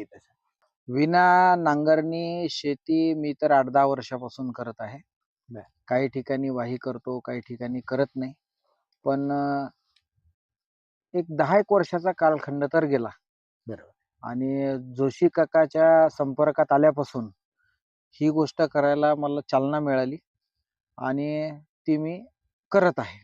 करता असं विना नांगरणी शेती मी तर आठ दहा वर्षापासून करत आहे. काही ठिकाणी वाही करतो काही ठिकाणी करत नाही. पण एक दहा एक वर्षाचा कालखंड तर गेला. बरोबर. आणि जोशी काकाच्या संपर्कात आल्यापासून ही गोष्ट करायला मला चालना मिळाली आणि ती मी करत आहे.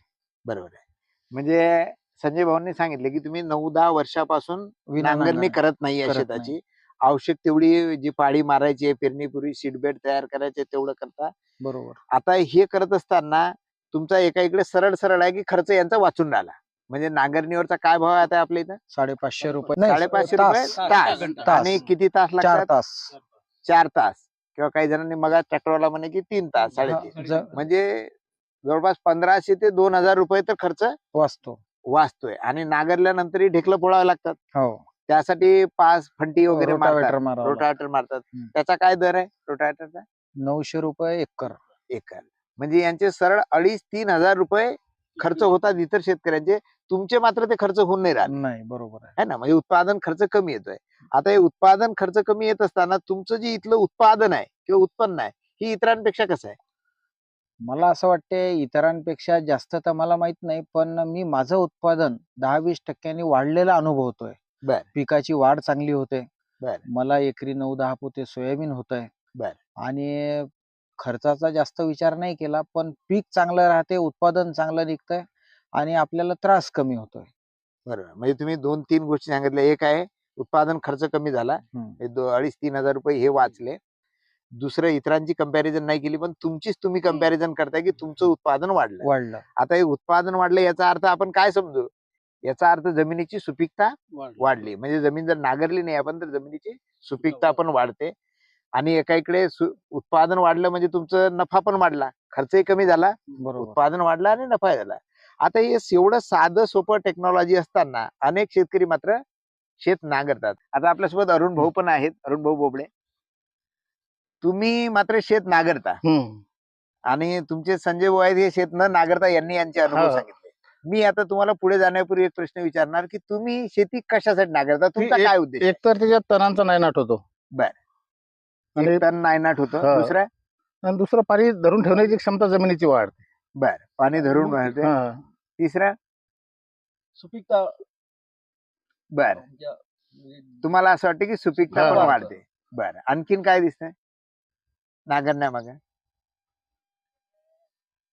बरोबर आहे. म्हणजे संजय भाऊंनी सांगितले की तुम्ही नऊ दहा वर्षापासून नांगरणी. करत नाहीये करत शेताची. आवश्यक तेवढी जी पाळी मारायची आहे पेरणीपूर्वी सीडबेड तयार करायचे तेवढं करता. बरोबर. आता हे करत असताना तुमचा एका इकडे सरळ सरळ आहे की खर्च यांचा वाचून राहिला. म्हणजे नांगरणीवरचा काय भाव आहे आता आपल्या इथं? साडेपाचशे रुपये. नाही, साडेपाचशे रुपये? तास. आणि किती तास लागतात? तास. चार तास. किंवा काही जणांनी मग ट्रॅक्टरवाला म्हणे की तीन तास हा, साडेतीन. म्हणजे जवळपास पंधराशे ते दोन हजार रुपये तर खर्च वाचतो. वाचतोय आणि नांगरल्यानंतरही ढेकलं फोडावं लागतात. हो. त्यासाठी पाच फंटी वगैरे रोटावेटर मारतात. त्याचा काय दर आहे रोटावेटरचा? नऊशे रुपये एकर. एकर. म्हणजे यांचे सरळ अडीच तीन हजार रुपये खर्च होतात इतर शेतकऱ्यांचे. तुमचे मात्र ते खर्च होऊन नाही राहत नाही बरोबर आहे. है ना? म्हणजे उत्पादन खर्च कमी येतोय. आता हे उत्पादन खर्च कमी येत असताना तुमचं जे इथलं उत्पादन आहे किंवा उत्पन्न आहे ही इतरांपेक्षा कसं आहे? मला असं वाटते इतरांपेक्षा जास्त तर मला माहीत नाही पण मी माझं उत्पादन दहा वीस टक्क्यांनी वाढलेलं अनुभवतोय बर. पिकाची वाढ चांगली होते बर. मला एकरी नऊ दहा पोते सोयाबीन होत आहे बर. आणि खर्चाचा जास्त विचार नाही केला पण पीक चांगलं राहते उत्पादन चांगलं निघतंय आणि आपल्याला त्रास कमी होतोय बरोबर म्हणजे तुम्ही दोन तीन गोष्टी सांगितल्या एक आहे उत्पादन खर्च कमी झाला हम्म. हे दो- अडीच तीन हजार रुपये हे वाचले दुसरं इतरांची कंपॅरिझन नाही केली पण तुमचीच तुम्ही कंपॅरिझन करताय की तुमचं उत्पादन वाढलं वाढलं. आता हे उत्पादन वाढलं याचा अर्थ आपण काय समजू? याचा अर्थ जमिनीची सुपीकता वाढली. म्हणजे जमीन जर नांगरली नाही आपण तर जमिनीची सुपीकता पण वाढते. आणि एका इकडे उत्पादन वाढलं म्हणजे तुमचं नफा पण वाढला. खर्चही कमी झाला उत्पादन वाढलं आणि नफा झाला. आता हे एवढं साधं सोपं टेक्नॉलॉजी असताना अनेक शेतकरी मात्र शेत नांगरतात. आता आपल्यासोबत अरुण भाऊ पण आहेत. अरुण भाऊ बोबडे. तुम्ही मात्र शेत नांगरता. आणि तुमचे संजय आहेत हे शेत न नांगरता यांनी यांचे अनुभव हा. सांगितले. मी आता तुम्हाला पुढे जाण्यापूर्वी एक प्रश्न विचारणार की तुम्ही शेती कशासाठी नांगरता? तुमचा एक- काय उद्देश? एक तर त्याच्यात तणांचा नायनाट होतो. बर. आणि टन नायनाट होतं. हा. दुसरं? आणि दुसरं पाणी धरून ठेवण्याची क्षमता जमिनीची वाढ बर. पाणी धरून हा. तिसरं? सुपीकता. बर. म्हणजे तुम्हाला असं वाटतं की सुपीकता. पण वाढते. बर. आणखीन काय दिसतंय? नांगरण्यामागे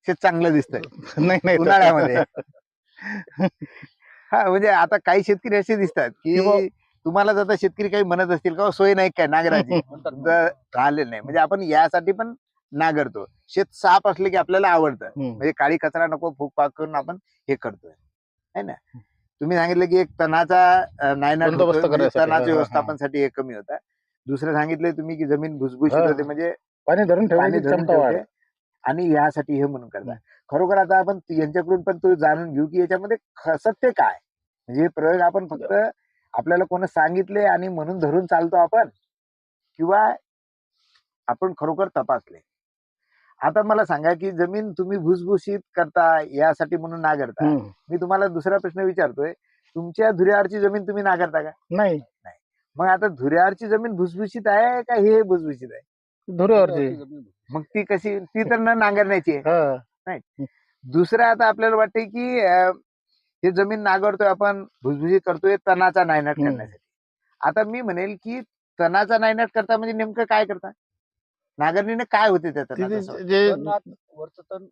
शेत चांगलं दिसतंय. नाही नाही. उन्हाळ्यामध्ये. हा म्हणजे आता काही शेतकरी असे दिसतात की किंवा- तुम्हाला जर आता शेतकरी काही म्हणत असतील का "हो, सोय नाही काय नांगराची? जर राहिले नाही. म्हणजे आपण यासाठी पण नांगरतो. शेत साफ असले की आपल्याला आवडतं. म्हणजे काळी कचरा नको फूक पाक करून आपण हे करतोय. है ना? तुम्ही सांगितलं की एक तणाचा अं, नायनाट बंदोबस्त होतोय, म्हणजे करण्यासाठी. हा, तणाच्या हा, हा. व्यवस्थापनासाठी हे कमी होतं. दुसरं सांगितलं तुम्ही की जमीन भुसभुशीत हा. होते. म्हणजे पाणी धरून पाणी ठेवण्याची धरून क्षमता वाढ ठेवते आणि यासाठी हे म्हणून करतात खरोखर आता आपण यांच्याकडून पण तो जाणून घेऊ की याच्यामध्ये ख- सत्य काय? म्हणजे हे प्रयोग आपण फक्त आपल्याला कोण सांगितले आणि म्हणून धरून चालतो आपण किंवा आपण खरोखर तपासले? आता मला सांगा की जमीन तुम्ही भुसभुशीत करता यासाठी म्हणून नागरता. हम्म. मी तुम्हाला दुसरा प्रश्न विचारतोय. तुमच्या धुऱ्यावरची जमीन तुम्ही नागरता का? नाही. मग आता धुऱ्यावरची जमीन भुसभुशीत आहे का हे भुसभुशीत आहे? धुऱ्यावरची मग ती कशी ती तर न नांगरण्याची आहे हा. दुसरं आता आपल्याला वाटते की हे जमीन नांगरतोय आपण भुसभुशीत करतोय तणाचा नायनाट. करण्यासाठी आता मी म्हणेल की तणाचा नायनाट करता म्हणजे नेमकं काय करता नांगरणीने काय होते त्या तण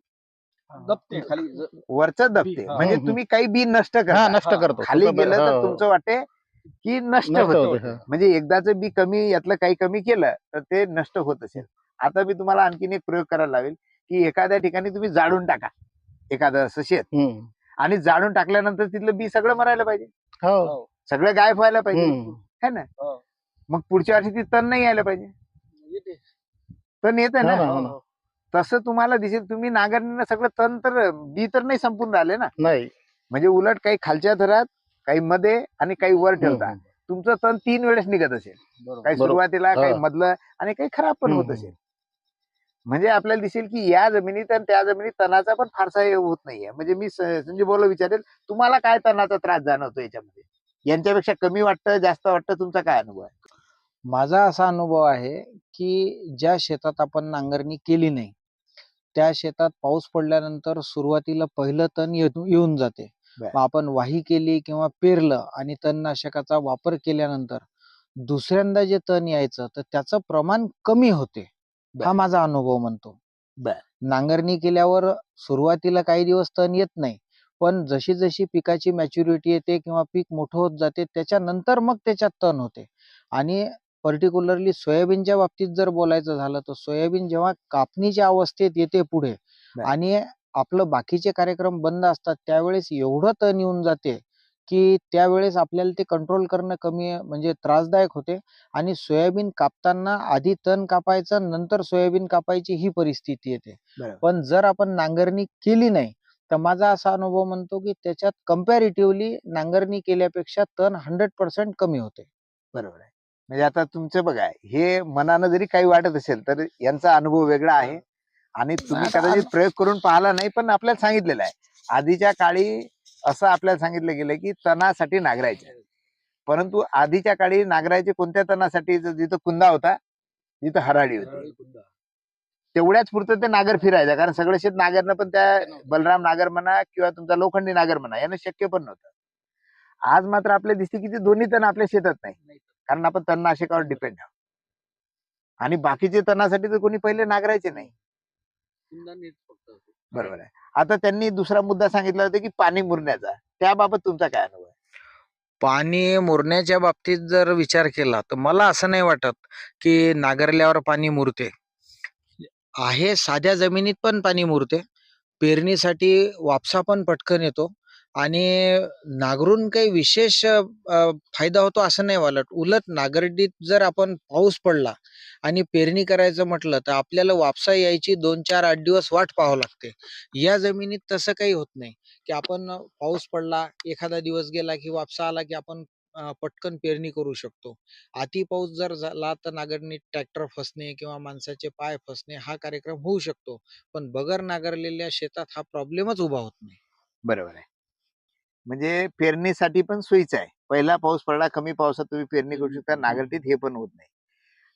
दबते खाली वरच दबते. म्हणजे. तुम्ही काही बी नष्ट हा करता नष्ट. करतो खाली गेलं तर हा. तुमचं वाटते की नष्ट होते हा. म्हणजे एकदाच बी कमी यातलं काही कमी केलं तर ते नष्ट होत असेल आता मी तुम्हाला आणखीन एक प्रयोग करायला लावेल की एखाद्या ठिकाणी तुम्ही जाळून टाका एखादं असं शेत. आणि जाळून टाकल्यानंतर तिथलं बी सगळं मरायला पाहिजे हो. सगळं गायब व्हायला पाहिजे. है ना हो. मग पुढच्या वर्षी ती तण नाही यायला पाहिजे. तण येतं ना हो ना. तसं तुम्हाला दिसेल तुम्ही नांगरणीनं सगळं तण तर बी तर नाही संपून राहिले ना नाही म्हणजे उलट काही खालच्या थरात काही मध्ये आणि काही वर ठेवता. तुमचं तण तीन वेळेस निघत असेल. काही. सुरुवातीला काही. मधलं आणि काही खराब पण होत. असेल म्हणजे आपल्याला दिसेल की या जमिनीत आणि त्या जमिनीत तणाचा पण फारसा होत नाहीये म्हणजे मी संजय बोला विचारेल तुम्हाला काय तणाचा त्रास जाणवतो याच्यामध्ये यांच्यापेक्षा कमी वाटतं जास्त वाटतं तुमचा काय अनुभव आहे माझा असा अनुभव आहे की ज्या शेतात आपण नांगरणी केली नाही त्या शेतात पाऊस पडल्यानंतर सुरुवातीला पहिलं तण येऊन जाते बर. मग आपण वाही केली किंवा पेरलं आणि तणनाशकाचा वापर केल्यानंतर दुसऱ्यांदा जे तण यायचं तर त्याचं प्रमाण कमी होते बर. हा माझा अनुभव म्हणतो बर. नांगरणी केल्यावर सुरुवातीला काही दिवस तण येत नाही पण जशी जशी पिकाची मॅच्युरिटी येते किंवा पीक मोठं होत जाते त्याच्यानंतर मग त्याच्यात तण होते आणि पर्टिक्युलरली सोयाबीनच्या बाबतीत जर बोलायचं झालं तर सोयाबीन जेव्हा कापणीच्या अवस्थेत येते पुढे. आणि आपलं बाकीचे कार्यक्रम बंद असतात त्यावेळेस एवढं तण येऊन जाते की त्यावेळेस आपल्याला ते कंट्रोल करणं कमी म्हणजे त्रासदायक होते. आणि सोयाबीन कापताना आधी तण कापायचं नंतर सोयाबीन कापायची ही परिस्थिती येते. पण जर आपण नांगरणी केली नाही तर माझा असा अनुभव म्हणतो की त्याच्यात कम्पॅरेटिव्हली नांगरणी केल्यापेक्षा तण हंड्रेड पर्सेंट कमी होते. बरोबर आहे. म्हणजे आता तुमचं बघा हे मनानं जरी काही वाटत असेल तर यांचा अनुभव वेगळा आहे. आणि तुम्ही कदाचित प्रयोग करून पाहिला नाही पण आपल्याला सांगितलेलं आहे. आधीच्या काळी असं आपल्याला सांगितलं गेलं की तणासाठी नांगरायचे. परंतु आधीच्या काळी नांगरायचे कोणत्या तणासाठी? जिथं कुंदा होता जिथं हराळी होती. तेवढ्याच पुरतं ते नागर फिरायचं कारण सगळं शेत नागरनं पण त्या बलराम नागर म्हणा किंवा तुमचा लोखंडी नागर म्हणा यानं शक्य पण नव्हतं. आज मात्र आपल्या दिसते की ते दोन्ही तण आपल्या शेतात नाही नाही. कारण आपण तणनाशकावर डिपेंड आहोत. आणि बाकीचे तणासाठी तर कोणी पहिले नागरायचे नाही कुंदा नेट फक्त असतो. बरोबर आहे. आता त्यांनी दुसरा मुद्दा सांगितला होता की पाणी मुरण्याचा. त्याबाबत तुमचा काय अनुभव आहे? पाणी मुरण्याच्या बाबतीत जर विचार केला तर मला असं नाही वाटत की नांगरल्यावर पाणी मुरते. आहे साध्या जमिनीत पण पाणी मुरते. पेरणीसाठी वापसा पण पटकन येतो. आणि नांगरून काही विशेष फायदा होतो असं नाही वाटत. उलट नागरडीत जर आपण पाऊस पडला आणि पेरणी करायचं म्हटलं तर आपल्याला वापसा यायची दोन चार आठ दिवस वाट पाहावं लागते. या जमिनीत तसं काही होत नाही की आपण पाऊस पडला एखादा दिवस गेला की वापसा आला की आपण पटकन पेरणी करू शकतो. अति पाऊस जर झाला तर नांगरणीत ट्रॅक्टर फसणे किंवा माणसाचे पाय फसणे हा कार्यक्रम होऊ शकतो. पण बगर नांगरलेल्या शेतात हा प्रॉब्लेमच उभा होत नाही. बरोबर आहे. म्हणजे पेरणीसाठी पण सोयीचं आहे. पहिला पाऊस पडला कमी पावसात तुम्ही पेरणी करू शकता. नागरटीत हे पण होत नाही.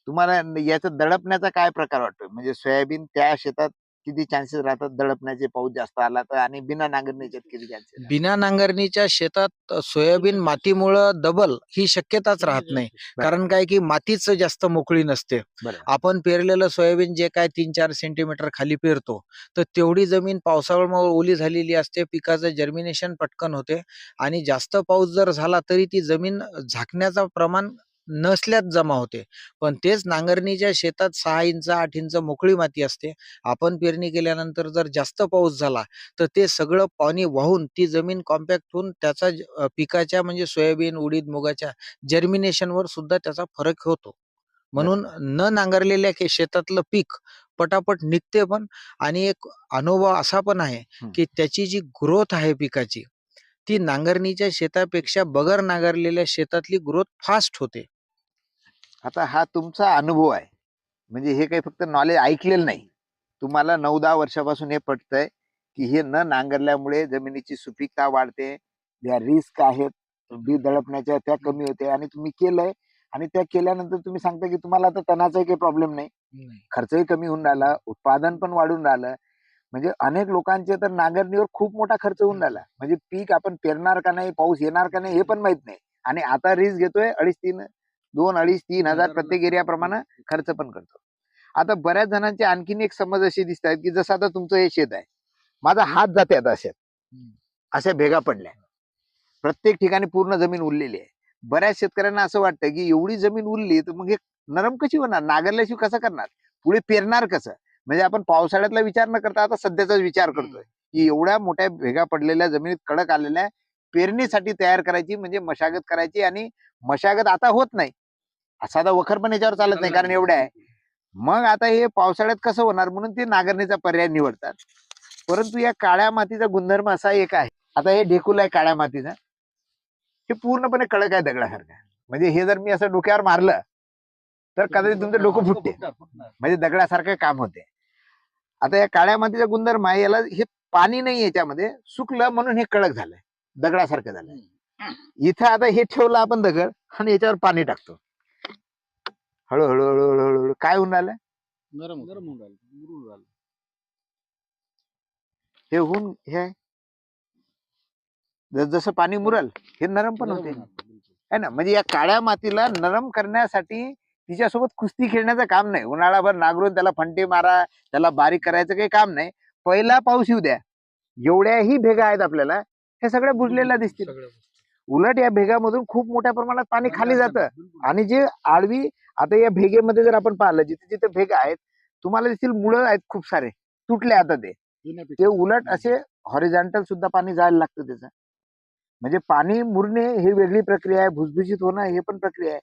तुम्हाला याचा दडपण्याचा काय प्रकार वाटतो म्हणजे सोयाबीन त्या शेतात किती चान्सेस राहतात दडपण्याचे? पाऊस जास्त आला तर आणि बिना नांगरणीच्यात किती चान्सेस बिना नांगरणीच्या शेतात सोयाबीन मातीमुळं डबल ही शक्यताच राहत नाही. कारण काय की मातीच जास्त मोकळी नसते. आपण पेरलेलं सोयाबीन जे काय तीन चार सेंटीमीटर खाली पेरतो तर तेवढी जमीन पावसामुळे ओली झालेली असते पिकाचं जर्मिनेशन पटकन होते आणि जास्त पाऊस जर झाला तरी ती जमीन झाकण्याचं प्रमाण नसल्यात जमा होते. पण तेच नांगरणीच्या शेतात सहा इंच आठ इंच मोकळी माती असते आपण पेरणी केल्यानंतर जर जास्त पाऊस झाला तर ते सगळं पाणी वाहून ती जमीन कॉम्पॅक्ट होऊन त्याचा पिकाच्या म्हणजे सोयाबीन उडीद मुगाच्या जर्मिनेशनवर सुद्धा त्याचा फरक होतो. म्हणून न नांगरलेल्या के- शेतातलं पीक पटापट निघते पण आणि एक अनुभव असा पण आहे. की त्याची जी ग्रोथ आहे पिकाची ती नांगरणीच्या शेतापेक्षा बगर नांगरलेल्या शेतातली ग्रोथ फास्ट होते. आता हा तुमचा अनुभव आहे. म्हणजे हे काही फक्त नॉलेज ऐकलेलं नाही. तुम्हाला नऊ दहा वर्षापासून हे पटतंय की हे न नांगरल्यामुळे जमिनीची सुपीकता वाढते ज्या रिस्क आहेत बी दडपण्याच्या त्या कमी होते आणि तुम्ही केलंय आणि त्या केल्यानंतर तुम्ही सांगता की तुम्हाला आता तणाचाही काही प्रॉब्लेम नाही. खर्चही कमी होऊन राहिला उत्पादन पण वाढून राहिलं. म्हणजे अनेक लोकांचे तर नांगरणीवर खूप मोठा खर्च होऊन राहिला. म्हणजे पीक आपण पेरणार का नाही पाऊस येणार का नाही हे पण माहीत नाही. आणि आता रिस्क घेतोय अडीच तीन दोन अडीच तीन हजार प्रत्येक एरिया प्रमाणे खर्च पण करतो. आता बऱ्याच जणांची आणखीन एक समज अशी दिसत आहेत की जसं आता तुमचं हे शेत आहे. माझा हात जाते आता शेत. हम्म. अशा भेगा पडल्या. प्रत्येक ठिकाणी पूर्ण जमीन उरलेली आहे. बऱ्याच शेतकऱ्यांना असं वाटतं की एवढी जमीन उरली तर मग हे नरम कशी होणार? नागरल्याशिवाय कसं करणार? पुढे पेरणार कसं? म्हणजे आपण पावसाळ्यातला विचार न करता आता सध्याचाच विचार करतोय. की एवढ्या मोठ्या भेगा पडलेल्या जमिनीत कडक आलेल्या पेरणीसाठी तयार करायची म्हणजे मशागत करायची आणि मशागत आता होत नाही. साधा वखर पण याच्यावर चालत नाही कारण एवढ्या आहे. मग आता हे पावसाळ्यात कसं होणार म्हणून ते नांगरणीचा पर्याय निवडतात. परंतु या काळ्या मातीचा गुणधर्म असा एक आहे. आता हे ढेकूल आहे काळ्या मातीचा. हे पूर्णपणे कडक आहे दगडासारखं. म्हणजे हे जर मी असं डोक्यावर मारलं तर कदाचित तुमचं डोकं फुटते. म्हणजे दगडासारखं काम होते. आता या काळ्या मातीचा गुणधर्म आहे याला हे पाणी नाही याच्यामध्ये. सुकलं म्हणून हे कडक झालंय. दगडासारखं झालंय इथं आता हे ठेवलं आपण दगड आणि याच्यावर पाणी टाकतो. हळूहळू हळूहळू हळूहळू काय होऊन राहिलं? नरम नरम होऊन राहिलं. हे होऊन हे आहे. जस- जसं पाणी मुरल हे नरम पण होते. है ना? म्हणजे या काळ्या मातीला नरम करण्यासाठी तिच्यासोबत कुस्ती खेळण्याचं काम नाही. उन्हाळाभर नांगरून त्याला फंटे मारा त्याला बारीक करायचं काही काम नाही. पहिला पाऊस येऊ द्या. एवढ्याही भेगा आहेत आपल्याला. हे सगळ्या बुजलेल्या दिसतील. सगळं. उलट या भेगामधून खूप मोठ्या प्रमाणात पाणी खाली जातं. आणि जे आडवी आता या भेगेमध्ये जर आपण पाहिलं जिथे जिथे भेगा आहेत तुम्हाला दिसतील मुळं आहेत खूप सारे. तुटले आता ते. ते उलट असे हॉरिझॉन्टल सुद्धा पाणी जायला लागतं त्याचं. म्हणजे पाणी मुरणे ही वेगळी प्रक्रिया आहे भुसभुशीत होणं हे पण प्रक्रिया आहे.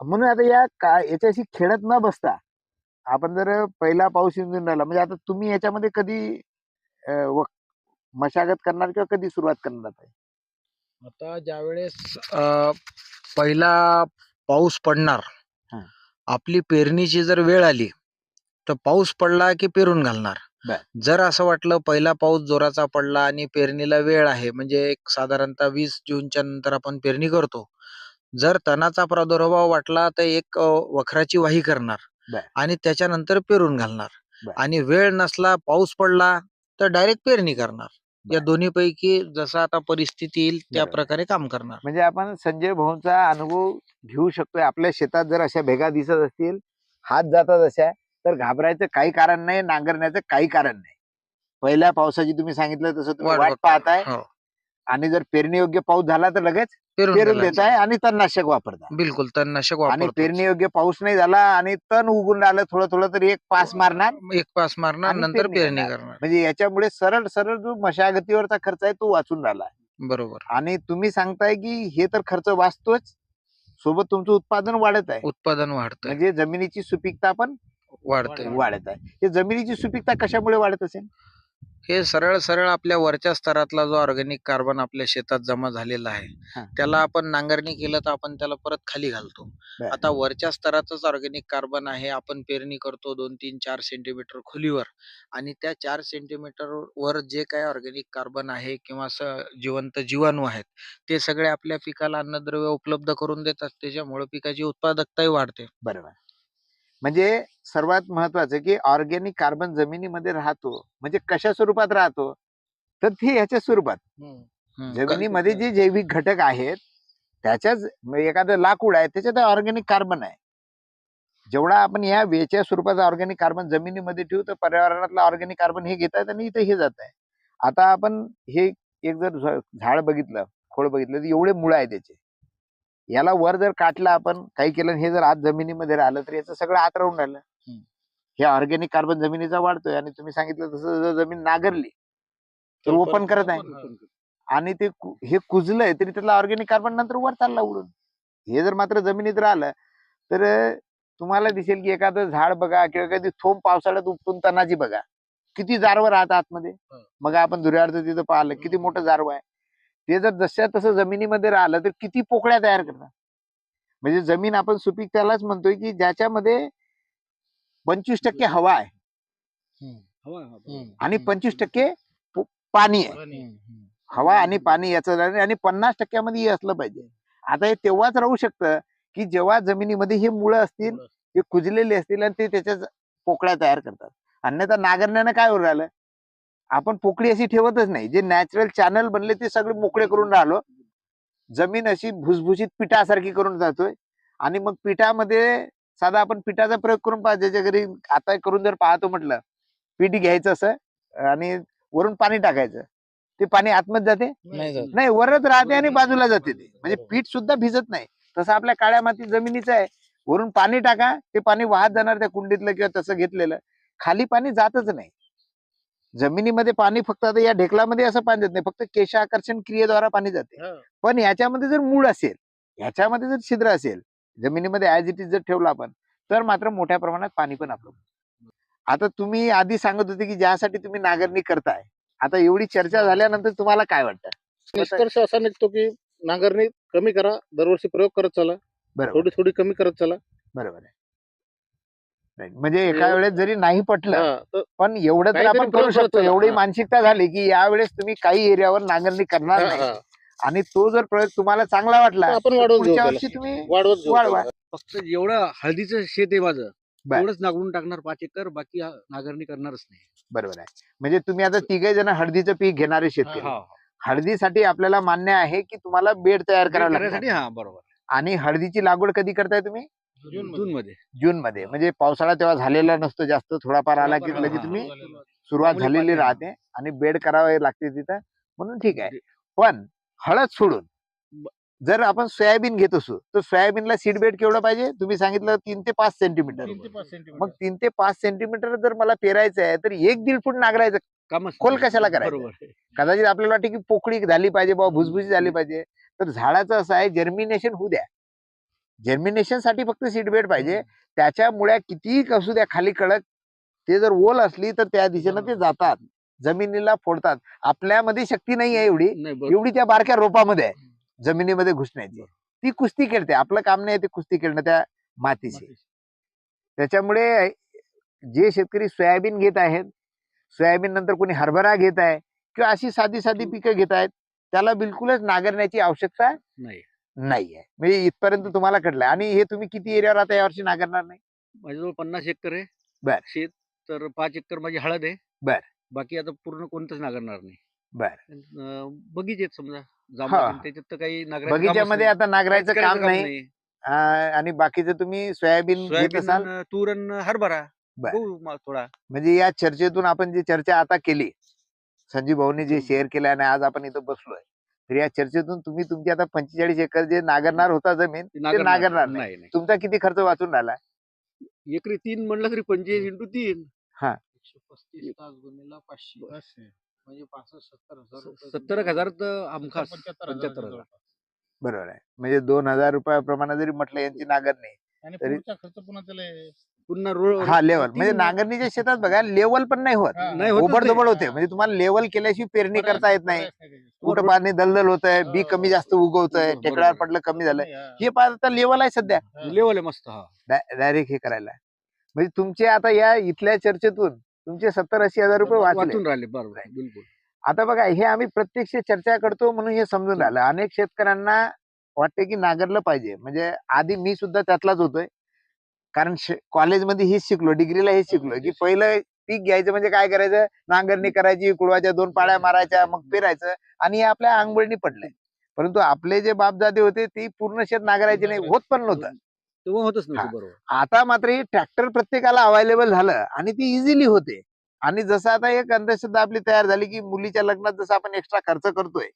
म्हणून आता या का याच्याशी खेळत न बसता आपण जर पहिला पाऊस येऊन राहिला म्हणजे आता तुम्ही याच्यामध्ये कधी मशागत करणार किंवा कधी सुरुवात करणार आहे आता ज्यावेळेस अ, पहिला पाऊस पडणार हा. आपली पेरणीची जर वेळ आली तर पाऊस पडला की पेरून घालणार बर. जर असं वाटलं पहिला पाऊस जोराचा पडला आणि पेरणीला वेळ आहे म्हणजे एक साधारणतः वीस जूनच्या नंतर आपण पेरणी करतो जर तणाचा प्रादुर्भाव वाटला तर एक अ, वखराची वाही करणार. आणि त्याच्यानंतर पेरून घालणार बर. आणि वेळ नसला पाऊस पडला तर डायरेक्ट पेरणी करणार या. दोन्ही पैकी जसं आता परिस्थिती येईल त्या. प्रकारे काम करणार म्हणजे आपण संजय भाऊंचा अनुभव घेऊ शकतोय आपल्या शेतात जर अशा भेगा दिसत असतील हात जातात अशा तर घाबरायचं काही कारण नाही नांगरण्याचं काही कारण नाही पहिल्या पावसाची तुम्ही सांगितलं तसं तुम्ही वाट. पाहताय हो. आणि जर पेरणी योग्य पाऊस झाला तर लगेच पेरून घालायचं. देताय आणि तणनाशक वापरताय बिलकुल तणनाशक आणि पेरणी योग्य पाऊस नाही झाला आणि तण उगून राहिलं थोडं थोडं तरी एक पास मारणार एक पास मारणार नंतर पेरणी करणार. म्हणजे याच्यामुळे सरळ सरळ जो मशागतीवरचा खर्च आहे तो वाचून राहिला बरोबर. आणि तुम्ही सांगताय की हे तर खर्च वाचतोच सोबत तुमचं उत्पादन वाढत आहे. उत्पादन वाढतंय म्हणजे जमिनीची सुपीकता पण वाढतंय वाढत आहे. हे जमिनीची सुपीकता कशामुळे वाढत असेल? हे सरळ सरळ आपल्या वरच्या स्तरातला जो ऑर्गॅनिक कार्बन आपल्या शेतात जमा झालेला हा. आहे त्याला आपण नांगरणी केलं तर आपण त्याला परत खाली घालतो बरं. आता वरच्या स्तरातच ऑर्गॅनिक कार्बन आहे आपण पेरणी करतो दोन तीन चार सेंटीमीटर खोलीवर आणि त्या चार सेंटीमीटर वर जे काय ऑर्गॅनिक कार्बन आहे किंवा स- जिवंत जीवाणू आहेत ते सगळे आपल्या पिकाला अन्नद्रव्य उपलब्ध करून देतात त्याच्यामुळे पिकाची उत्पादकताही वाढते बरोबर म्हणजे सर्वात महत्वाचं की ऑर्गॅनिक कार्बन जमिनीमध्ये राहतो म्हणजे कशा स्वरूपात राहतो? तर ते ह्याच्या स्वरूपात. जमिनीमध्ये जे जैविक घटक आहेत त्याच्याच एखादं लाकूड आहे त्याच्यात ऑर्गॅनिक कार्बन आहे. जेवढा आपण या वेच्या स्वरूपाचा ऑर्गॅनिक कार्बन जमिनीमध्ये ठेवू तर पर्यावरणातला ऑर्गॅनिक कार्बन हे घेत आहेत आणि इथे हे जात आहे. आता आपण हे एक जर झाड बघितलं खोड बघितलं तर एवढे मुळं आहे त्याचे. याला वर जर काटलं आपण काही केलं हे जर आत जमिनीमध्ये राहिलं तर याचं सगळं आत राहून राहिलं. हे ऑर्गॅनिक कार्बन जमिनीचा वाढतोय आणि तुम्ही सांगितलं तसं जर जमीन नागरली तर ओपन करत आहे. आणि ते हे कुजलंय तरी त्यातला ऑर्गॅनिक कार्बन नंतर वर चालला उडून. हे जर मात्र जमिनीत राहिलं तर तुम्हाला दिसेल की एखादं झाड बघा किंवा एखादी थोंब पावसाळ्यात उपटून तणाची बघा. किती जारवं राहतं आतमध्ये. मग आपण धुऱ्यावरचं तिथं पाहिलं किती मोठं जारवं आहे. ते जर जशा तसं जमिनीमध्ये राहिलं तर किती पोकळ्या तयार करतात? म्हणजे जमीन आपण सुपीक त्यालाच म्हणतोय की ज्याच्यामध्ये पंचवीस टक्के हवा आहे. हा. आणि पंचवीस टक्के पाणी आहे. हवा आणि पाणी याचं आणि पन्नास टक्क्यामध्ये हे असलं पाहिजे. आता हे तेव्हाच राहू शकतं की जेव्हा जमिनीमध्ये हे मुळं असतील. ते कुजलेले असतील आणि ते त्याच्या पोकळ्या तयार करतात. अन्यथा नांगरण्यानं काय होऊन राहिलं? आपण पोकळी अशी ठेवतच नाही. जे नॅचरल चॅनल बनले ते सगळे मोकळे करून राहिलो. जमीन अशी भुसभुशीत पिठासारखी करून जातोय. आणि मग पिठामध्ये साधा आपण पिठाचा प्रयोग करून पहा. ज्याच्या घरी आता करून जर पाहतो म्हटलं पीठ घ्यायचं असं आणि वरून पाणी टाकायचं. ते पाणी आतमध्ये जाते? नाही जात. नाही वरच राहते आणि बाजूला जाते ते. म्हणजे पीठ सुद्धा भिजत नाही. तसं आपल्या काळ्या माती जमिनीचं आहे. वरून पाणी टाका. ते पाणी वाहत जाणार त्या कुंडीतलं किंवा तसं घेतलेलं. खाली पाणी जातच नाही. जमिनीमध्ये पाणी फक्त आता या ढेकलामध्ये असं पाणी जात नाही फक्त केशाकर्षण क्रियेद्वारा पाणी जाते. पण याच्यामध्ये जर मूळ असेल ह्याच्यामध्ये जर छिद्र असेल जमिनीमध्ये ऍज इट इज जर ठेवलं आपण तर मात्र मोठ्या प्रमाणात पाणी पण आपलं आता तुम्ही आधी सांगत होते की ज्यासाठी तुम्ही नांगरणी करताय. आता एवढी चर्चा झाल्यानंतर तुम्हाला काय वाटतं? निष्कर्ष असा निघतो की नांगरणी कमी करा दरवर्षी प्रयोग करत चला. थोडी थोडी कमी करत चला. बरोबर आहे. म्हणजे एका वेळेस जरी नाही पटलं तर पण एवढं तर काहीतरी आपण करू प्रयोग शकतो. एवढी हा. मानसिकता झाली की यावेळेस तुम्ही काही एरियावर नांगरणी करणार हा, नाही हा. आणि तो जर प्रयोग तुम्हाला चांगला वाटला तर आपण तर वाढवून घेऊ पुढच्या त्याला. वर्षी तुम्ही वाढवत जाऊ वाढवा. त्याला. फक्त जेवढं हळदीचं शेत आहे माझं बर. तेवढंच नागरून टाकणार पाच एकर बाकी हा नांगरणी करणारच नाही बरोबर आहे म्हणजे तुम्ही आता तिघे जण हळदीचं पीक घेणारे शेतकरी हा हळदीसाठी आपल्याला मान्य आहे की तुम्हाला बेड तयार करावं करण्यासाठी लागतं हा बरोबर आणि हळदीची लागवड कधी करताय तुम्ही जून मध्ये. जून मध्ये म्हणजे पावसाळा तेव्हा झालेला नसतो जास्त थोडाफार आला की लगेच. तुम्ही झालेलं. सुरुवात झालेली राहते आणि बेड करावे लागते तिथं म्हणून ठीक आहे म्हणजे पण हळद सोडून जर आपण सोयाबीन घेत असू तर सोयाबीनला सीड बेड केवढं पाहिजे तुम्ही सांगितलं तीन ते पाच सेंटीमीटर. मग तीन ते पाच सेंटीमीटर जर मला पेरायचं आहे तर एक दीड फूट नागरायचं खोल. कशाला करायचं? कदाचित आपल्याला वाटते की पोकळी झाली पाहिजे बाबा भुसभुशी झाली पाहिजे तर झाडाचं असं आहे जर्मिनेशन होऊ द्या जर्मिनेशनसाठी फक्त सीड बेड पाहिजे. त्याच्या मुळ्या कितीही असू द्या खाली कडक ते जर ओल असली तर त्या दिशेनं ते जातात. जमिनीला फोडतात. आपल्यामध्ये शक्ती नाही आहे एवढी. एवढी त्या बारक्या रोपामध्ये आहे. जमिनीमध्ये घुसण्याची ती. कुस्ती खेळते. आपलं काम नाही ते कुस्ती खेळणं त्या मातीशी. त्याच्यामुळे जे शेतकरी सोयाबीन घेत आहेत सोयाबीन नंतर कोणी हरभरा घेत आहे किंवा अशी साधी साधी पिकं घेत आहेत त्याला बिलकुलच नांगरण्याची आवश्यकता नाही. नाही आहे म्हणजे इथपर्यंत तुम्हाला कळलं आणि हे तुम्ही किती एरियावर आता यावर्षी नांगरणार नाही? माझ्याजवळ पन्नास एकर आहे. बर. शेत तर पाच एकर माझी हळद आहे. बर. बाकी आता पूर्ण कोणतंच नांगरणार नाही. बर. अं, बगीचे आहेत समजा हा. त्याच्यात तर काही कामच बगीच्यामध्ये नाही. आता नांगरायचं काम नाही. आ, आणि बाकीचं तुम्ही सोयाबीन घेत सोयाबीन असाल. अन् तूर अन् हरभरा. बर. गहू म- थोडा. म्हणजे या चर्चेतून आपण जी चर्चा आता केली संजीव भाऊनी जे शेअर केलं आणि आज आपण इथं बसलोय. तर या चर्चेतून तुम्ही तुमची आता पंचेचाळीस एकर जे नांगरणार होता जमीन ते नांगरणार. नाही. तुमचा किती खर्च वाचून राहिला? एकरी तीन म्हणलं तरी पंचवीस इंटू तीन. एकशे पस्तीस तास गुणिला पाचशे. म्हणजे पासष्ट सत्तर हजार रुपये सत्तर तर पंच्याहत्तर. बरोबर आहे. म्हणजे दोन हजार रुपयाप्रमाणे जरी म्हटलं यांची नांगरणी आणि खर्च पुन्हा त्याला पुन्हा रो हा लेवल म्हणजे तीन- नांगरणीच्या शेतात बघा लेवल पण नाही होत हा. नाही नाही. धबड होते म्हणजे तुम्हाला लेवल केल्याशिवाय पेरणी करता येत नाही. कुठं पाणी दलदल होत आहे बी. कमी जास्त उगवतंय बरोबर, टेकड्यावर बरोबर. पडलं कमी झालं नाही, हा. पाहता आता लेवल आहे सध्या. लेवल आहे मस्त हा डायरेक्ट हे करायला म्हणजे तुमचे आता या इथल्या चर्चेतून तुमचे सत्तर ऐंशी हजार रुपये वाचले वाचून राहिले बरोबर आहे, बिलकुल आता बघा हे आम्ही प्रत्यक्ष चर्चा करतो म्हणून हे समजून राहिलं अनेक शेतकऱ्यांना वाटते की नांगरलं पाहिजे म्हणजे आधी मी सुद्धा त्यातलाच होतोय कारण कॉलेजमध्ये हेच शिकलो डिग्रीला हेच शिकलो की पहिलं पीक घ्यायचं म्हणजे काय करायचं? नांगरणी करायची कुळवाच्या दोन पाळ्या मारायच्या मग पेरायचं आणि आपल्या अंगबळणी पडलंय परंतु आपले जे बापदादे होते ते पूर्ण शेत नांगरायचे नाही होत पण नव्हतं. तेव्हा होतच. नव्हतं बरोबर. आता मात्र हे ट्रॅक्टर प्रत्येकाला अवेलेबल झालं आणि ती इझिली होते. आणि जसं आता एक अंधश्रद्धा आपली तयार झाली की मुलीच्या लग्नात जसं आपण एक्स्ट्रा खर्च करतोय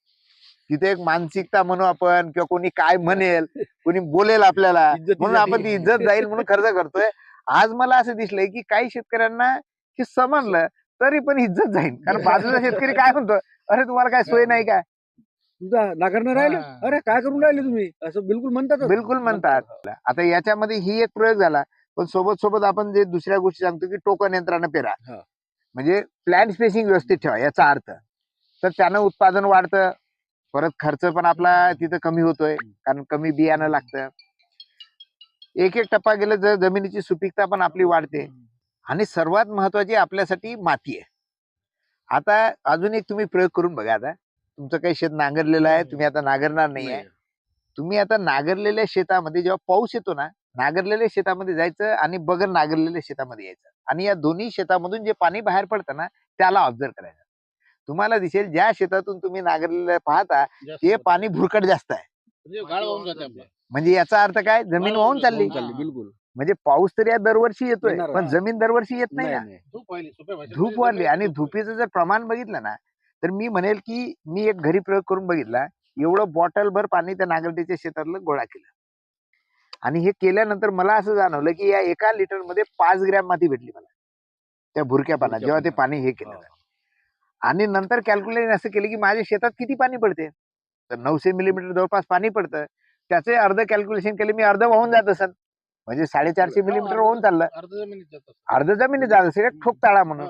तिथे एक मानसिकता म्हणू आपण किंवा कोणी काय म्हणेल कोणी बोलेल आपल्याला. म्हणून आपण ती इज्जत जाईल म्हणून खर्च करतोय. आज मला असं दिसलंय की काही शेतकऱ्यांना हे समजलं तरी पण इज्जत जाईल. कारण बाजूचा शेतकरी काय म्हणतो? अरे तुम्हाला काय सोय नाही काय तुमचा नाकारणार राहिलं. अरे काय करून राहिले तुम्ही? असं बिलकुल म्हणतात बिलकुल म्हणतात. आता याच्यामध्ये ही एक प्रयोग झाला. पण सोबत सोबत आपण जे दुसऱ्या गोष्टी सांगतो की टोकन यंत्रानं पेरा. म्हणजे प्लॅन स्पेसिंग व्यवस्थित ठेवा याचा अर्थ. तर त्यानं उत्पादन वाढतं. परत खर्च पण आपला तिथं कमी होतोय कारण कमी बियाणं लागतं. एक एक टप्पा गेलं जर जमिनीची सुपीकता पण आपली वाढते. आणि सर्वात महत्वाची आपल्यासाठी माती आहे. आता अजून एक तुम्ही प्रयोग करून बघा आता. तुमचं काही शेत नांगरलेलं आहे तुम्ही आता नांगरणार नाही आहे. तुम्ही आता नांगरलेल्या शेतामध्ये जेव्हा पाऊस येतो ना नांगरलेल्या शेतामध्ये जायचं आणि बगर नांगरलेल्या शेतामध्ये यायचं. आणि या दोन्ही शेतामधून जे पाणी बाहेर पडतं ना त्याला ऑब्झर्व करायचं. तुम्हाला दिसेल ज्या शेतातून तुम्ही नांगरलेलं पाहता ते. पाणी भुरकट जास्त आहे. म्हणजे म्हणजे याचा अर्थ काय? जमीन वाहून चालली. बिलकुल. म्हणजे पाऊस तर या दरवर्षी येतोय पण. जमीन दरवर्षी येत नाही धूप वाढली आणि. धुपीचं जर प्रमाण बघितलं ना तर मी म्हणेल की मी एक घरी प्रयोग करून बघितला एवढं बॉटल भर पाणी त्या नागरटीच्या शेतातलं गोळा केलं. आणि हे केल्यानंतर मला असं जाणवलं की या एका लिटरमध्ये पाच ग्रॅम माती भेटली मला. त्या भुरक्या पाण्यात जेव्हा ते. पाणी हे केलं. आणि नंतर कॅल्क्युलेशन असं केलं की माझ्या शेतात किती पाणी पडते? तर नऊशे मिलीमीटर जवळपास पाणी पडतं. त्याचे अर्ध कॅल्क्युलेशन केले मी अर्ध वाहून जात असत म्हणजे साडेचारशे मिलीमीटर वाहून चाललं. अर्ध जमिनीत जात असेल. एक ठोक ताळा म्हणून.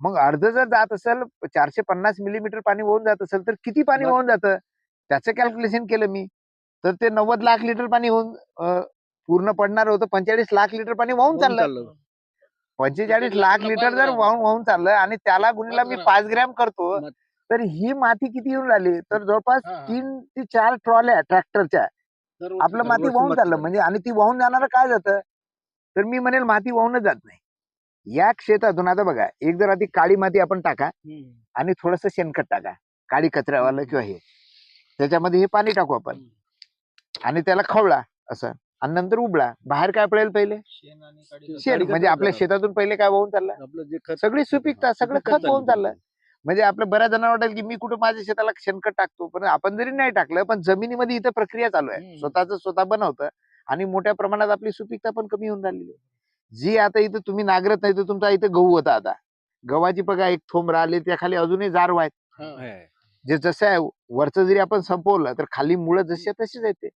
मग अर्ध जर जात असेल चारशे पन्नास मिलीमीटर पाणी वाहून जात असेल तर किती पाणी वाहून जातं? त्याचं कॅल्क्युलेशन केलं मी. तर ते नव्वद लाख लिटर पाणी होऊन पूर्ण पडणार होतं. पंचेचाळीस लाख लिटर पाणी वाहून चाललं. पंचेचाळीस लाख लिटर जर. वाहून वाहून चाललं आणि त्याला गुणीला मी. पाच ग्रॅम करतो तर ही माती किती येऊन राहिली तर जवळपास. तीन ते चार ट्रॉल्या ट्रॅक्टरच्या आपलं माती वाहून चाललं. म्हणजे आणि ती वाहून जाणार काय जातं तर मी म्हणेल माती वाहूनच जात नाही या क्षेत्रातून आता बघा एक जर आधी काळी माती आपण टाका. आणि थोडस शेणखत टाका काळी कचऱ्यावालं किंवा हे त्याच्यामध्ये हे पाणी टाकू आपण आणि त्याला खवळा असं आणि नंतर उबळा बाहेर काय पडेल पहिले शेण म्हणजे कचरा आपल्या. शेतातून पहिले काय वाहून चाललं आपलं जे खत सगळी सुपीकता सगळं खत वाहून चालली. म्हणजे आपल्या बऱ्याच जणांना वाटेल की मी कुठं माझ्या शेताला शेणखत टाकतो पण आपण जरी नाही टाकलं पण जमिनीमध्ये इथं प्रक्रिया चालू आहे. स्वतःच स्वतः बनवतं आणि मोठ्या प्रमाणात आपली सुपीकता पण कमी होऊन राहिलेली आहे. जी आता इथं तुम्ही नांगरत नाही तर तुमचा इथं गहू होता आता गव्हाची बघा एक थोंब राहिले त्या खाली अजूनही जार आहेत हा. आहे. जे जसं आहे वरचं जरी आपण संपवलं तर खाली मुळं जशी आहे तशीच येते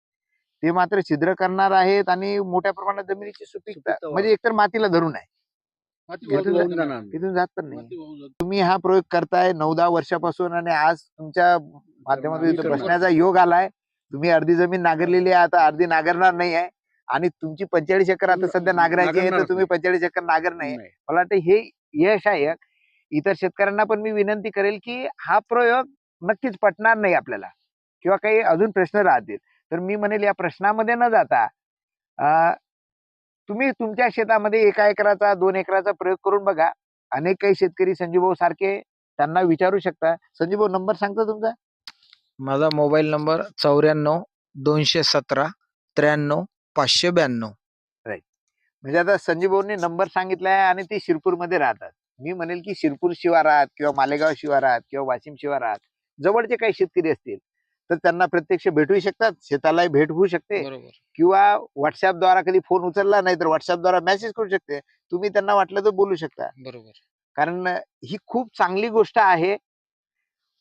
ते मात्र छिद्र करणार आहेत आणि मोठ्या प्रमाणात जमिनीची सुपीकता. म्हणजे एकतर मातीला धरून आहे. तिथून जात पण नाही. तुम्ही हा प्रयोग करताय नऊ दहा वर्षापासून आणि आज तुमच्या माध्यमातून. बसण्याचा योग आलाय तुम्ही अर्धी जमीन नांगरलेली आहे आता अर्धी नांगरणार नाही आहे आणि तुमची पंचेचाळीस एकर आता सध्या नांगरायची आहे तर तुम्ही पंचेचाळीस एकर नांगर नाही. मला वाटतं हे यश आहे. इतर शेतकऱ्यांना पण मी विनंती करेल की हा प्रयोग नक्कीच पटणार नाही आपल्याला किंवा काही अजून प्रश्न राहतील तर मी म्हणेल या प्रश्नामध्ये न जाता तुम्ही तुमच्या शेतामध्ये एका एकराचा दोन एकराचा प्रयोग करून बघा. अनेक काही शेतकरी संजीवभाऊ सारखे त्यांना विचारू शकता. संजीवभाऊ नंबर सांगता तुमचा? माझा मोबाईल नंबर चौऱ्याण्णव दोनशे सतरा त्र्याण्णव पाचशे ब्याण्णव. म्हणजे आता संजीव भाऊंनी नंबर सांगितलाय आणि ते शिरपूरमध्ये राहतात. मी म्हणेल की शिरपूर शिवारात किंवा मालेगाव शिवारात किंवा वाशिम शिवारात जवळचे काही शेतकरी असतील. तर त्यांना प्रत्यक्ष भेटू शकतात शेतालाही भेट होऊ शकते किंवा व्हॉट्सअपद्वारा कधी फोन उचलला नाही तर व्हॉट्सअपद्वारा मेसेज करू शकते. तुम्ही त्यांना वाटलं तर बोलू शकता. बरोबर. कारण ही खूप चांगली गोष्ट आहे.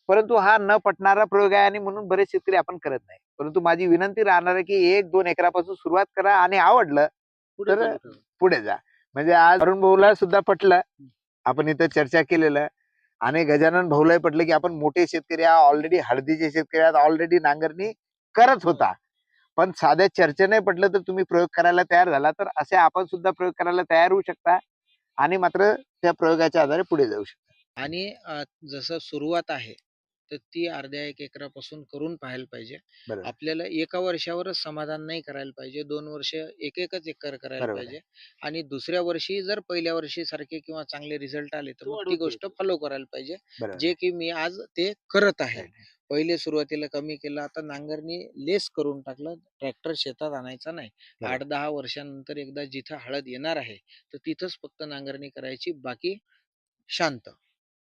परंतु हा न पटणारा प्रयोग आहे आणि म्हणून बरेच शेतकरी आपण करत नाही. परंतु माझी विनंती राहणार आहे की एक दोन एकरापासून सुरुवात करा आणि आवडलं पुढे तर-. पुढे जा. म्हणजे आज अरुण भाऊला सुद्धा पटलं. आपण इथं चर्चा केलेलं. आणि गजानन भाऊलाही पटलं की आपण मोठे शेतकरी आहात ऑलरेडी हळदीचे शेतकरी आहात ऑलरेडी नांगरणी करत होता. पण साध्या चर्चेने पटलं तर तुम्ही प्रयोग करायला तयार झाला तर असे आपण सुद्धा प्रयोग करायला तयार होऊ शकता आणि मात्र त्या प्रयोगाच्या आधारे पुढे जाऊ शकता. आणि जसं सुरुवात आहे तर ती अर्ध्या एक एकरापासून करून पाहायला पाहिजे. बरोबर. आपल्याला एका वर्षावरच समाधान नाही करायला पाहिजे. दोन वर्ष एक एकच एकर करायला बरोबर आहे. पाहिजे. आणि दुसऱ्या वर्षी जर पहिल्या वर्षी सारखे किंवा चांगले रिझल्ट आले तर तो मग ती वाढवता गोष्ट फॉलो करायला पाहिजे. बरोबर जे की मी आज ते करत आहे. पहिले सुरुवातीला कमी केलं. आता नांगरणी लेस करून टाकलं. ट्रॅक्टर शेतात आणायचा नाही. बरोबर. आठ दहा वर्षानंतर एकदा जिथं हळद येणार आहे तर तिथंच फक्त नांगरणी करायची. बाकी शांत.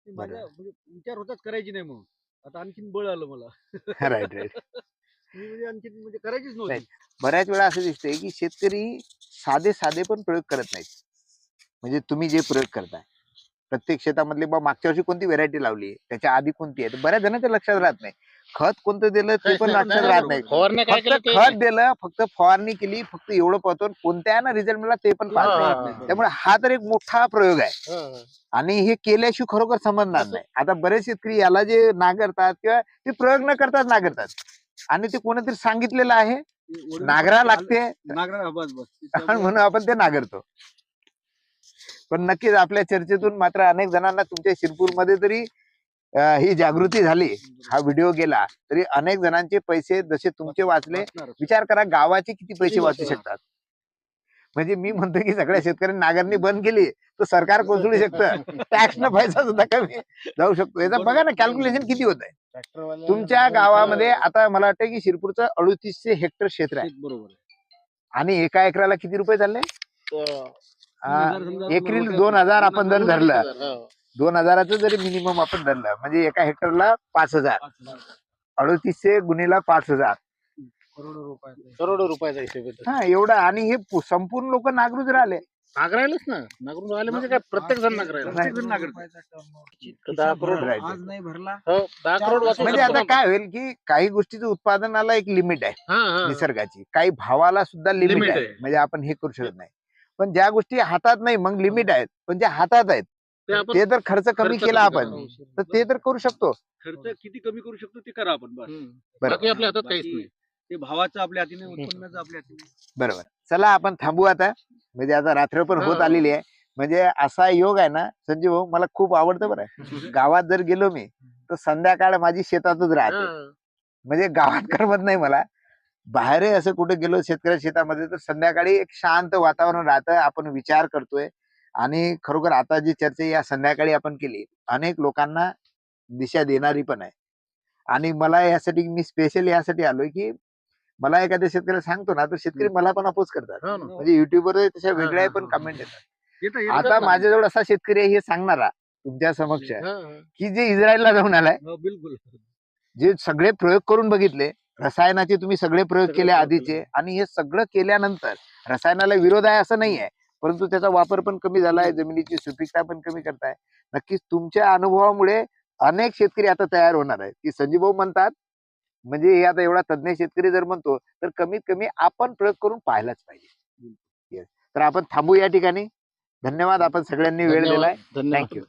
माझा म्हणजे विचार होताच करायची नाही म्हणून आता आणखीन बळ आलं मला. राईट राईट मी म्हणजे आणखीन म्हणजे करायचीच नव्हती. बऱ्याच वेळा असं दिसतंय की शेतकरी साधे साधे पण प्रयोग करत नाहीत. म्हणजे तुम्ही जे प्रयोग करताय. प्रत्येक शेतामधले बा मागच्या वर्षी कोणती व्हेरायटी लावली त्याच्या आधी कोणती आहे? तर बऱ्याच जणांच्या लक्षात राहत नाही. खत कोणतं दिलं ते पण लक्षात राहत. नाही फवारण्या काय केल्या फक्त ते? खत दिलं फक्त फवारणी केली फक्त एवढं पाहतो आणि कोणत्या ना रिझल्ट मिळाला ते पण पाहत नाही. त्यामुळे हा तर एक मोठा प्रयोग आहे. आणि हे केल्याशिवाय खरोखर समजणार नाही. आता बरेच शेतकरी याला जे नांगरतात किंवा ते प्रयोग न करताच नांगरतात. आणि ते कोणीतरी सांगितलेलं आहे नागरा लागते. नागरा हा, बस बस. आणि म्हणून आपण ते नांगरतो. पण नक्कीच आपल्या चर्चेतून मात्र अनेक जणांना तुमच्या शिरपूरमध्ये तरी ही जागृती झाली. हा व्हिडिओ गेला तरी अनेक जणांचे पैसे जसे तुमचे वाचले. विचार करा गावाचे किती पैसे वाचू? शकतात. म्हणजे मी म्हणतो की सगळ्या शेतकऱ्यांनी नांगरणी बंद केली तर सरकार कोसळू शकतं. टॅक्स न पैसा सुद्धा कमी जाऊ शकतो. याचा बघा ना कॅल्क्युलेशन किती होत आहे तुमच्या गावामध्ये आता मला वाटतं की शिरपूरचं अडुतीसशे हेक्टर क्षेत्र आहे. बरोबर. आणि एका एकराला किती रुपये चालले? एकरी दोन हजार आपण जर धरलं. दोन हजाराचं जरी मिनिमम आपण धरलं म्हणजे एका हेक्टरला पाच हजार. अडतीसशे गुन्हेला पाच हजार. करोडो रुपये करोडो रुपयाचा हिशोब येतो हा एवढा. आणि हे संपूर्ण लोक नागरूच राहिले. नागरायलाच ना. नागरून राहिले म्हणजे काय? प्रत्येक जण नागरायला. प्रत्येक जण नागरिक. दहा करोड Right. आज नाही भरला. हो दहा करोड वाचू म्हणजे शकतो आता काय होईल की काही गोष्टीचं उत्पादनाला एक लिमिट आहे. हा, हा. निसर्गाची. काही भावाला सुद्धा लिमिट Limit आहे. आहे. म्हणजे आपण हे करू शकत नाही. पण ज्या गोष्टी हातात नाही मग लिमिट आहेत. पण ज्या हातात आहेत ते आपण ते जर खर्च कमी केला आपण. तर ते तर करू शकतो. खर्च किती कमी करू शकतो ते करा आपण बाकी आपल्या हातात काहीच नाही. ते भावाचं आपल्या हाती नाही उत्पन्नाचं आपल्या. बरोबर. चला आपण थांबू आता. म्हणजे आता रात्र पण होत. आलेली आहे. म्हणजे असा योग आहे ना संजीव भाऊ मला खूप आवडतं बरं. गावात जर गेलो मी तर संध्याकाळ माझी शेतातच राहते. म्हणजे गावात करमत नाही मला. बाहेरही असं कुठे गेलो शेतकऱ्या शेतामध्ये तर संध्याकाळी एक शांत वातावरण राहतं. आपण विचार करतोय. आणि खरोखर आता जी चर्चा या संध्याकाळी आपण केली अनेक लोकांना दिशा देणारी पण आहे आणि मला यासाठी मी स्पेशल यासाठी आलोय की मला एखाद्या शेतकऱ्याला सांगतो ना तर शेतकरी मला पण अपोज करतात हा. म्हणजे युट्यूबवर तशा वेगळ्या पण कमेंट येतात येतं- येतं आता. माझ्याजवळ असा शेतकरी आहे हे सांगणारा तुमच्या समक्ष. की जे इस्रायलला जाऊन आलाय हो, बिलकुल जे सगळे प्रयोग करून बघितले रसायनाचे तुम्ही सगळे प्रयोग केले आधीचे. आणि हे सगळं केल्यानंतर रसायनाला विरोध आहे असं नाही आहे परंतु त्याचा वापर पण कमी झालाय जमिनीची सुपीकता पण कमी करताय. नक्कीच तुमच्या अनुभवामुळे अनेक शेतकरी आता तयार होणार आहेत. की संजीव भाऊ म्हणतात म्हणजे हे आता एवढा तज्ज्ञ शेतकरी जर म्हणतो तर कमीत कमी आपण प्रयोग करून पाहायलाच पाहिजे. तर आपण थांबू या ठिकाणी. धन्यवाद. आपण सगळ्यांनी वेळ. दिलाय. थँक्यू